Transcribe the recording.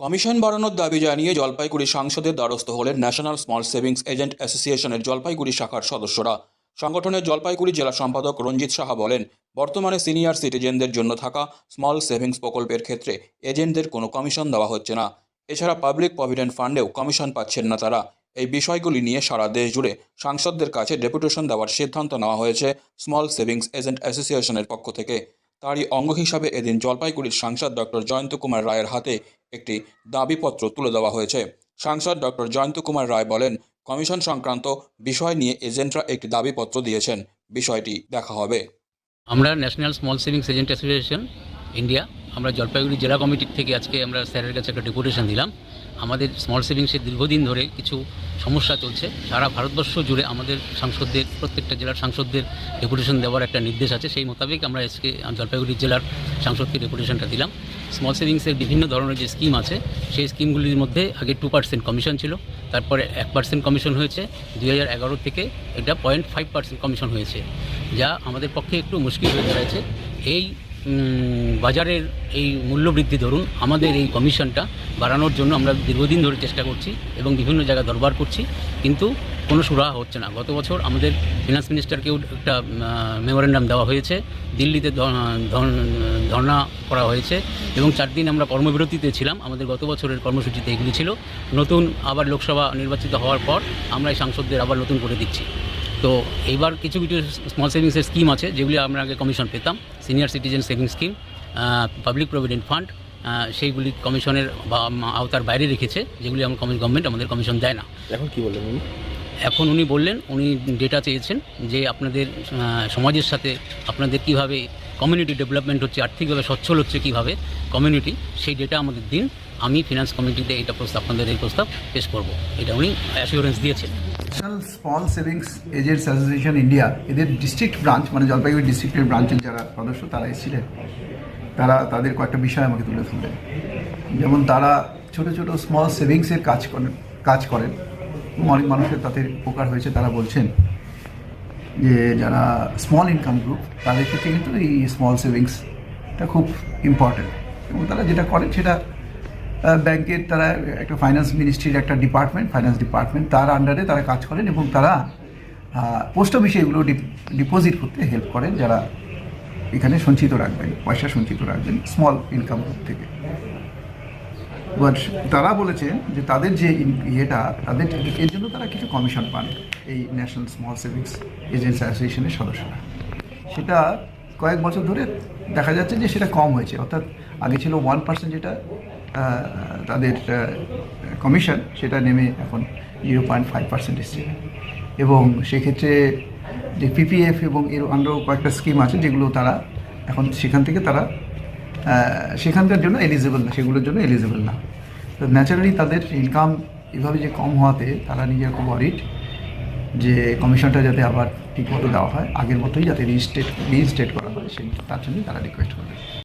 Commission বাড়ানোর দাবি জানিয়ে জলপাইগুড়ি সাংসদের দ্বারস্থ হলেন ন্যাশনাল স্মল সেভিংস এজেন্ট অ্যাসোসিয়েশনের জলপাইগুড়ি শাখার সদস্যরা। সংগঠনের জলপাইগুড়ি জেলা সম্পাদক রঞ্জিত সাহা বলেন, বর্তমানে সিনিয়র সিটিজেনদের জন্য থাকা স্মল সেভিংস প্রকল্পের ক্ষেত্রে এজেন্টদের কোনো কমিশন দেওয়া হচ্ছে না। এছাড়া পাবলিক প্রভিডেন্ট ফান্ডেও কমিশন পাচ্ছেন না তারা। এই বিষয়গুলি নিয়ে সারা দেশ জুড়ে সাংসদদের কাছে ডেপুটেশন দেওয়ার সিদ্ধান্ত নেওয়া হয়েছে স্মল সেভিংস এজেন্ট অ্যাসোসিয়েশনের পক্ষ থেকে। তারই অঙ্গ হিসাবে এদিন জলপাইগুড়ির সাংসদ ডক্টর জয়ন্ত কুমার রায়ের হাতে একটি দাবিপত্র তুলে দেওয়া হয়েছে। সাংসদ ডক্টর জয়ন্ত কুমার রায় বলেন, কমিশন সংক্রান্ত বিষয় নিয়ে এজেন্টরা একটি দাবিপত্র দিয়েছেন। বিষয়টি দেখা হবে। আমরা national small savings agent association, India. আমরা জলপাইগুড়ি জেলা কমিটির থেকে আজকে আমরা স্যারের কাছে একটা ডেপুটেশন দিলাম। আমাদের স্মল সেভিংসের দীর্ঘদিন ধরে কিছু সমস্যা চলছে। সারা ভারতবর্ষ জুড়ে আমাদের সাংসদদের, প্রত্যেকটা জেলার সাংসদদের ডেপুটেশন দেওয়ার একটা নির্দেশ আছে। সেই মোতাবেক আমরা আজকে জলপাইগুড়ি জেলার সাংসদকে ডেপুটেশনটা দিলাম। স্মল সেভিংসের বিভিন্ন ধরনের যে স্কিম আছে, সেই স্কিমগুলির মধ্যে আগে টু পার্সেন্ট কমিশন ছিল, তারপরে এক পার্সেন্ট কমিশন হয়েছে, দুই হাজার এগারো থেকে এটা পয়েন্ট ফাইভ পার্সেন্ট কমিশন হয়েছে, যা আমাদের পক্ষে একটু মুশকিল হয়ে দাঁড়াচ্ছে এই বাজারের এই মূল্যবৃদ্ধি ধরুন, আমাদের এই কমিশনটা বাড়ানোর জন্য আমরা দীর্ঘদিন ধরে চেষ্টা করছি এবং বিভিন্ন জায়গায় দরবার করছি, কিন্তু কোনো সুরাহা হচ্ছে না। গত বছর আমাদের ফিনান্স মিনিস্টারকেও একটা মেমোরেন্ডাম দেওয়া হয়েছে। দিল্লিতে ধ- ধ- ধর্ণা করা হয়েছে এবং চার দিন আমরা কর্মবিরতিতে ছিলাম। আমাদের গত বছরের কর্মসূচিতে এগুলি ছিল। নতুন আবার লোকসভা নির্বাচিত হওয়ার পর আমরা এই সাংসদদের আবার নতুন করে দিচ্ছি। তো এইবার কিছু কিছু স্মল সেভিংসের স্কিম আছে, যেগুলি আমরা আগে কমিশন পেতাম। Senior citizen savings scheme public provident fund সেইগুলি কমিশনের বা, আওতার বাইরে রেখেছে, যেগুলি আমার গভর্নমেন্ট আমাদের কমিশন দেয় না। এখন কী বললেন এখন উনি বললেন, উনি ডেটা চেয়েছেন যে আপনাদের সমাজের সাথে আপনাদের কীভাবে কমিউনিটি ডেভেলপমেন্ট হচ্ছে, আর্থিকভাবে সচ্ছল হচ্ছে কীভাবে কমিউনিটি সেই ডেটা আমাদের দিন। আমি ফিনান্স কমিটিতে এটা প্রস্তাব, আপনাদের এই প্রস্তাব পেশ করব। এটা উনি অ্যাসিওরেন্স দিয়েছেন। National small savings agents association India এদের ডিস্ট্রিক্ট ব্রাঞ্চ মানে জলপাইগুড়ি ডিস্ট্রিক্টের ব্রাঞ্চের যারা সদস্য, তারা এসেছিলেন। তারা তাদের কয়েকটা বিষয় আমাকে তুলে ধরলেন। যেমন তারা ছোট ছোট স্মল সেভিংসের কাজ করেন কাজ করেন। অনেক মানুষের তাদের উপকার হয়েছে, তারা বলছেন যে যারা স্মল ইনকাম গ্রুপ তাদের ক্ষেত্রে কিন্তু এই স্মল সেভিংসটা খুব ইম্পর্ট্যান্ট এবং তারা যেটা করেন, সেটা ব্যাংকের তারা একটা ফাইন্যান্স মিনিস্ট্রির একটা ডিপার্টমেন্ট ফাইন্যান্স ডিপার্টমেন্ট তার আন্ডারে তারা কাজ করেন এবং তারা পোস্ট অফিসে এগুলো ডিপোজিট করতে হেল্প করেন যারা এখানে সঞ্চিত রাখবেন, পয়সা সঞ্চিত রাখবেন স্মল ইনকাম গ্রুপ থেকে। বাট তারা বলেছেন যে তাদের যে ইয়েটা, তাদের এর জন্য তারা কিছু কমিশন পান এই ন্যাশনাল স্মল সেভিংস এজেন্টস অ্যাসোসিয়েশনের সদস্যরা। সেটা কয়েক বছর ধরে দেখা যাচ্ছে যে সেটা কম হয়েছে। অর্থাৎ আগে ছিল ওয়ান পার্সেন্ট যেটা তাদের কমিশন, সেটা নেমে এখন জিরো পয়েন্ট ফাইভ পার্সেন্ট এসছে। এবং সেক্ষেত্রে যে পিপিএফ এবং এর আন্ডারও কয়েকটা স্কিম আছে যেগুলো তারা এখন সেখান থেকে তারা সেখানকার জন্য এলিজিবল না, সেগুলোর জন্য এলিজিবল না। তো ন্যাচারালি তাদের ইনকাম এভাবে যে কম হওয়াতে তারা নিজের খুব অরিট যে কমিশনটা যাতে আবার ঠিকমতো দেওয়া হয়, আগের মতোই যাতে রিস্টেট রিস্টেট করা হয়, সেই তার জন্যই তারা রিকোয়েস্ট করবে